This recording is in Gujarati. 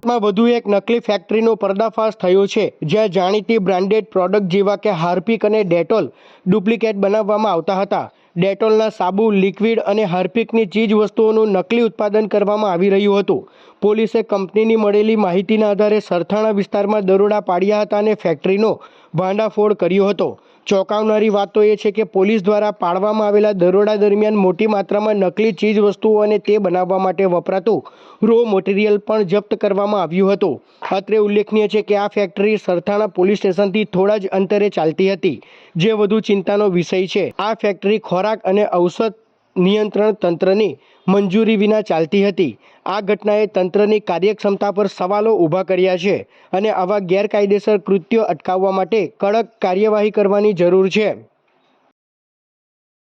સુરતમાં વધુ એક નકલી ફેક્ટરીનો પર્દાફાશ થયો છે, જ્યાં જાણીતી બ્રાન્ડેડ પ્રોડક્ટ જેવા કે હાર્પિક અને ડેટોલ ડુપ્લિકેટ બનાવવામાં આવતા હતા. ડેટોલના સાબુ લિક્વિડ અને હાર્પિકની ચીજ વસ્તુઓનું નકલી ઉત્પાદન કરવામાં આવી રહ્યું હતું. પોલીસે કંપનીની મળેલી માહિતીના આધારે સરથાણા વિસ્તારમાં દરોડા પાડ્યા હતા અને ફેક્ટરીનો ભાંડાફોડ કર્યો હતો. ચોંકાવનારી વાત તો એ છે કે પોલીસ દ્વારા પાડવામાં આવેલા દરોડા દરમિયાન મોટી માત્રામાં નકલી ચીજ વસ્તુઓ અને તે બનાવવા માટે વપરાતું રો મટીરિયલ પણ જપ્ત કરવામાં આવ્યું હતું. અત્રે ઉલ્લેખનીય છે કે આ ફેક્ટરી સરથાણા પોલીસ સ્ટેશનથી થોડા જ અંતરે ચાલતી હતી, જે વધુ ચિંતાનો વિષય છે. આ ફેક્ટરી ખોરાક અને ઔષધ નિયંત્રણ તંત્રની મંજૂરી વિના ચાલતી હતી. આ ઘટનાએ તંત્રની કાર્યક્ષમતા પર સવાલો ઊભા કર્યા છે અને આવા ગેરકાયદેસર કૃત્યો અટકાવવા માટે કડક કાર્યવાહી કરવાની જરૂર છે.